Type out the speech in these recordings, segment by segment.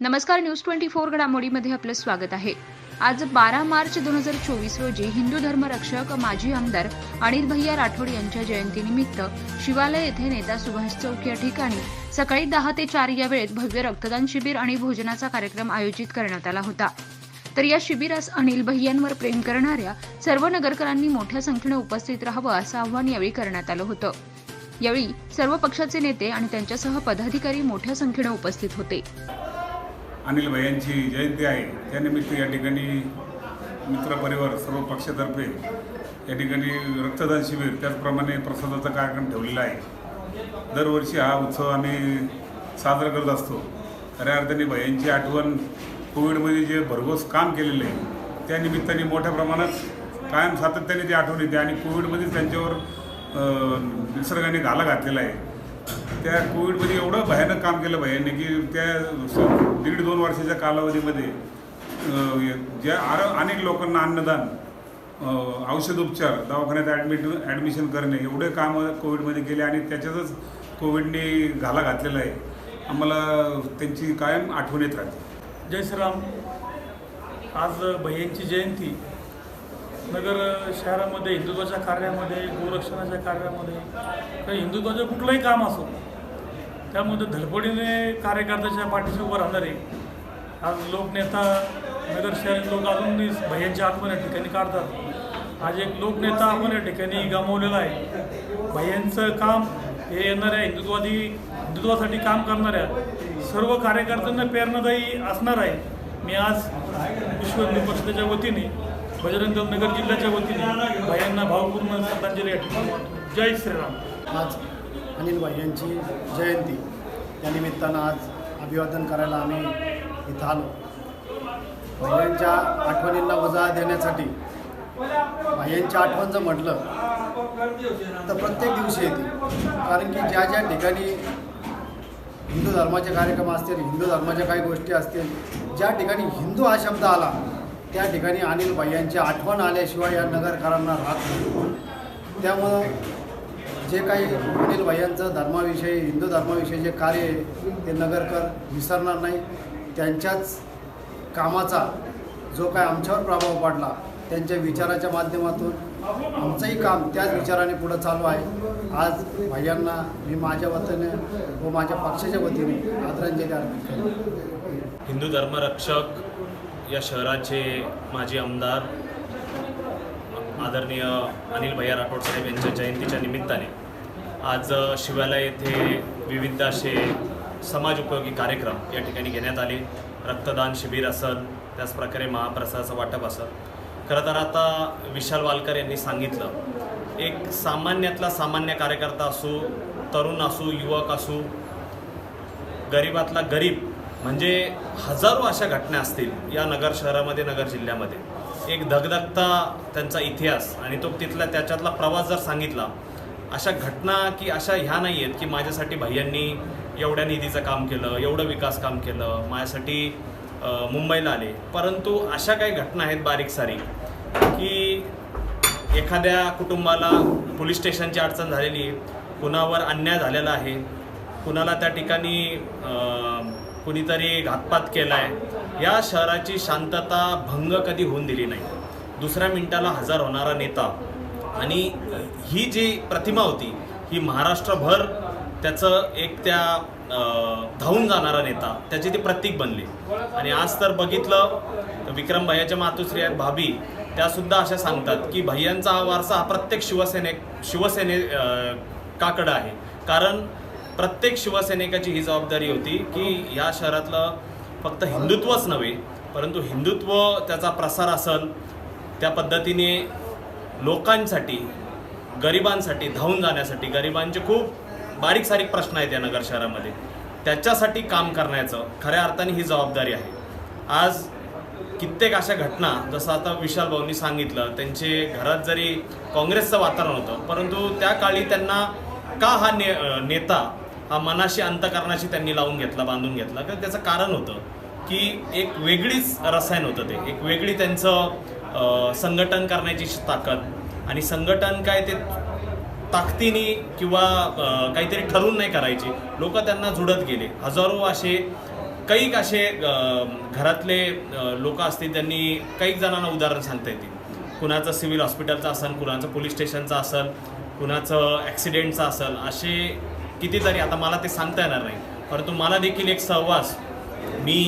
नमस्कार news twenty four घडामोडीमध्ये आपलं स्वागत आहे. आज बारा मार्च दोन हजार चोवीस रोजी हिंदू धर्मरक्षक माजी आमदार अनिल भैया राठोड यांच्या जयंतीनिमित्त शिवालय येथे नेता सुभाष चौक या ठिकाणी सकाळी दहा ते चार या वेळेत भव्य रक्तदान शिबिर आणि भोजनाचा कार्यक्रम आयोजित करण्यात आला होता. तर या शिबिरास अनिल भैयांवर प्रेम करणाऱ्या सर्व नगरकरांनी मोठ्या संख्येने उपस्थित राहावं असं आवाहन यावेळी करण्यात आलं होतं. यावेळी सर्व पक्षाचे नेते आणि त्यांच्यासह पदाधिकारी मोठ्या संख्येने उपस्थित होते. अनिल भैयांची जयंती आहे. त्यानिमित्त या ठिकाणी मित्रपरिवार सर्व पक्षातर्फे या ठिकाणी रक्तदान शिबिर त्याचप्रमाणे प्रसादाचा कार्यक्रम ठेवलेला आहे. दरवर्षी हा उत्सव आम्ही साजरा करत असतो. खऱ्या अर्थाने भयांची आठवण कोविडमध्ये जे भरघोस काम केलेलं आहे त्यानिमित्ताने मोठ्या प्रमाणात कायम सातत्याने ती आठवण येते आणि कोविडमध्ये त्यांच्यावर निसर्गाने घाला घातलेला आहे. त्या कोविडमध्ये एवढं भयानक काम केलं भैयांनी की त्या दीड दोन वर्षाच्या कालावधीमध्ये ज्या आर अनेक लोकांना अन्नदान औषधोपचार दवाखान्यात ॲडमिट ॲडमिशन करणे एवढे कामं कोविडमध्ये केले आणि त्याच्यातच कोविडने घाला घातलेला आहे. आम्हाला त्यांची कायम आठवण येत राहते. जय श्रीराम. आज भैयांची जयंती. नगर शहरामध्ये हिंदुत्वाच्या कार्यामध्ये गोरक्षणाच्या कार्यामध्ये किंवा हिंदुत्वाचं कुठलंही काम असो त्यामध्ये धडपडीने कार्यकर्त्याच्या पाठीशी उभं राहणारे आज लोकनेता नगर शहरातील लोक अजूनही भैयांची आत्मन या ठिकाणी काढतात. आज एक लोकनेता आपण या ठिकाणी गमावलेला आहे. भैयांचं काम हे येणाऱ्या हिंदुत्वादी हिंदुत्वासाठी काम करणाऱ्या सर्व कार्यकर्त्यांना प्रेरणादायी असणार आहे. मी आज विश्व हिंदू परिषदेच्या वतीने बजरंग दल नगर जिल्ह्याच्या वतीने भाईंना भावपूर्ण श्रद्धांजली जय श्रीराम. आज अनिल भाई यांची जयंती. या निमित्तानं आज अभिवादन करायला आम्ही इथं आलो. भाईंच्या आठवणींना वजा देण्यासाठी भैयांची आठवण जर म्हटलं तर प्रत्येक दिवशी येते. कारण की ज्या ज्या ठिकाणी हिंदू धर्माचे कार्यक्रम असतील हिंदू धर्माच्या काही गोष्टी असतील ज्या ठिकाणी हिंदू हा शब्द आला त्या ठिकाणी अनिल भाई यांची आठवण आल्याशिवाय या नगरकरांना राहत नाही. त्यामुळं जे काही अनिल भैयांचं धर्माविषयी हिंदू धर्माविषयी जे कार्य आहे ते नगरकर विसरणार नाही. त्यांच्याच कामाचा जो काय आमच्यावर प्रभाव पडला त्यांच्या विचाराच्या माध्यमातून आमचंही काम त्याच विचाराने पुढं चालू आहे. आज भाईयांना मी माझ्या वतीने व माझ्या पक्षाच्या वतीने आदरांजली अर्पण हिंदू धर्मरक्षक या शहराचे माजी आमदार आदरणीय अनिल भैया राठोड साहेब यांच्या जयंतीच्या निमित्ताने आज शिवालय येथे विविध असे समाज उपयोगी कार्यक्रम या ठिकाणी घेण्यात आले. रक्तदान शिबिर असेल त्याचप्रकारे महाप्रसादाचं वाटप असेल. खरं तर आता विशाल वालकर यांनी सांगितलं एक सामान्यातला सामान्य कार्यकर्ता असू तरुण असू युवक असू गरीबातला गरीब म्हणजे हजारो अशा घटना असतील या नगर शहरामध्ये नगर जिल्ह्यामध्ये. एक धगधगता त्यांचा इतिहास आणि तो तिथला त्याच्यातला प्रवास जर सांगितला अशा घटना की अशा ह्या नाही आहेत की माझ्यासाठी भैयांनी एवढ्या निधीचं काम केलं एवढं विकास काम केलं माझ्यासाठी मुंबईला आले. परंतु अशा काही घटना आहेत बारीक सारीक की एखाद्या कुटुंबाला पोलीस स्टेशनची अडचण झालेली आहे कुणावर अन्याय झालेला आहे कुणाला त्या ठिकाणी कुणीतरी घातपात केला आहे या शहराची शांतता भंग कधी होऊन दिली नाही. दुसऱ्या मिनिटाला हजर होणारा नेता. आणि ही जी प्रतिमा होती ही महाराष्ट्रभर त्याचं एक त्या धावून जाणारा नेता त्याची ती प्रतीक बनली. आणि आज तर बघितलं तर विक्रम भैयाच्या मातुश्री आहेत भाभी त्यासुद्धा अशा सांगतात की भैयांचा हा वारसा हा प्रत्येक शिवसेने शिवसेने काकडं आहे. कारण प्रत्येक शिवसैनिकाची ही जबाबदारी होती की या शहरातलं फक्त हिंदुत्वच नव्हे परंतु हिंदुत्व त्याचा प्रसार असन त्या पद्धतीने लोकांसाठी गरिबांसाठी धावून जाण्यासाठी गरिबांचे खूप बारीक सारीक प्रश्न आहेत या नगर शहरामध्ये. त्याच्यासाठी काम करण्याचं खऱ्या अर्थाने ही जबाबदारी आहे. आज कित्येक अशा घटना जसं आता विशाल भाऊंनी सांगितलं त्यांचे घरात जरी काँग्रेसचं वातावरण होतं परंतु त्या काळी त्यांना का हा ने नेता हा मनाशी अंतकरणाशी त्यांनी लावून घेतला बांधून घेतला. तर त्याचं कारण होतं की एक वेगळीच रसायन होतं ते. एक वेगळी त्यांचं संघटन करण्याची ताकद आणि संघटन काय ते ताकदीने किंवा काहीतरी ठरवून नाही करायचे. लोक त्यांना जुडत गेले. हजारो असे काही असे घरातले लोक असतील त्यांनी काही जणांना उदाहरण सांगता येतील. कुणाचं सिव्हिल हॉस्पिटलचं असेल कुणाचं पोलीस स्टेशनचं असेल कुणाचं ॲक्सिडेंटचं असेल असे कितीतरी आता मला ते सांगता येणार नाही. परंतु मला देखील एक सहवास मी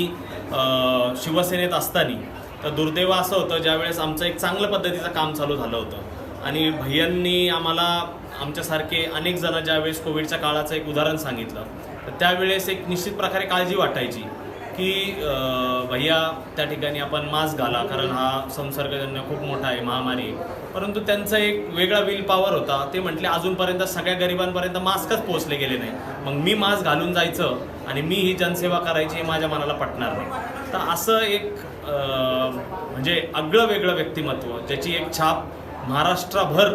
शिवसेनेत असताना तर दुर्दैव असं होतं ज्यावेळेस आमचं एक चांगलं पद्धतीचं काम चालू झालं होतं. आणि भैयांनी आम्हाला आमच्यासारखे अनेक जण ज्यावेळेस कोविडच्या काळाचं एक उदाहरण सांगितलं तर त्यावेळेस एक निश्चित प्रकारे काळजी वाटायची. की भैया त्या ठिकाणी आपण मास्क घाला कारण हा संसर्गजन्य खूप मोठा आहे महामारी आहे. परंतु त्यांचा एक वेगळा विल पॉवर होता. ते म्हटले अजूनपर्यंत सगळ्या गरिबांपर्यंत मास्कच पोहोचले गेले नाही. मग मी मास्क घालून जायचं आणि मी ही जनसेवा करायची हे माझ्या मनाला पटणार नाही. तर असं एक म्हणजे आगळं वेगळं व्यक्तिमत्व ज्याची एक छाप महाराष्ट्रभर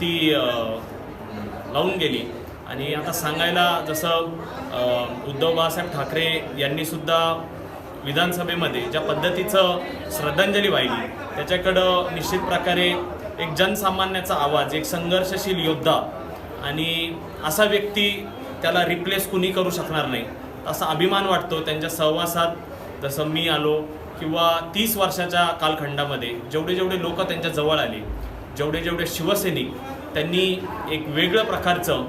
ती लावून गेली. आणि आता सांगायला जसं उद्धव बाळासाहेब ठाकरे यांनीसुद्धा विधानसभेमध्ये ज्या पद्धतीचं श्रद्धांजली वाहिली त्याच्याकडं निश्चित प्रकारे एक जनसामान्याचा आवाज एक संघर्षशील योद्धा आणि असा व्यक्ती त्याला रिप्लेस कुणी करू शकणार नाही असा अभिमान वाटतो त्यांच्या सहवासात. जसं मी आलो किंवा तीस वर्षाच्या कालखंडामध्ये जेवढे जेवढे लोक त्यांच्या जवळ आले जेवढे जेवढे शिवसैनिक त्यांनी एक वेगळं प्रकारचं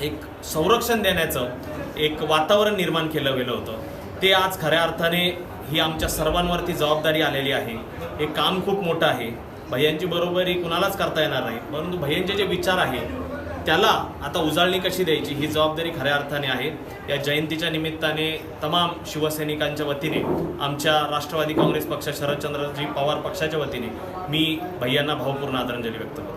एक संरक्षण देण्याचं एक वातावरण निर्माण केलं गेलं होतं. ते आज खऱ्या अर्थाने ही आमच्या सर्वांवरती जबाबदारी आलेली आहे. हे काम खूप मोठं आहे. भैयांची बरोबरी कुणालाच करता येणार नाही. परंतु भैयांचे जे विचार आहेत त्याला आता उजाळणी कशी द्यायची ही जबाबदारी खऱ्या अर्थाने आहे. या जयंतीच्या निमित्ताने तमाम शिवसैनिकांच्या वतीने आमच्या राष्ट्रवादी काँग्रेस पक्ष शरदचंद्रजी पवार पक्षाच्या वतीने मी भैयांना भावपूर्ण आदरांजली व्यक्त करतो.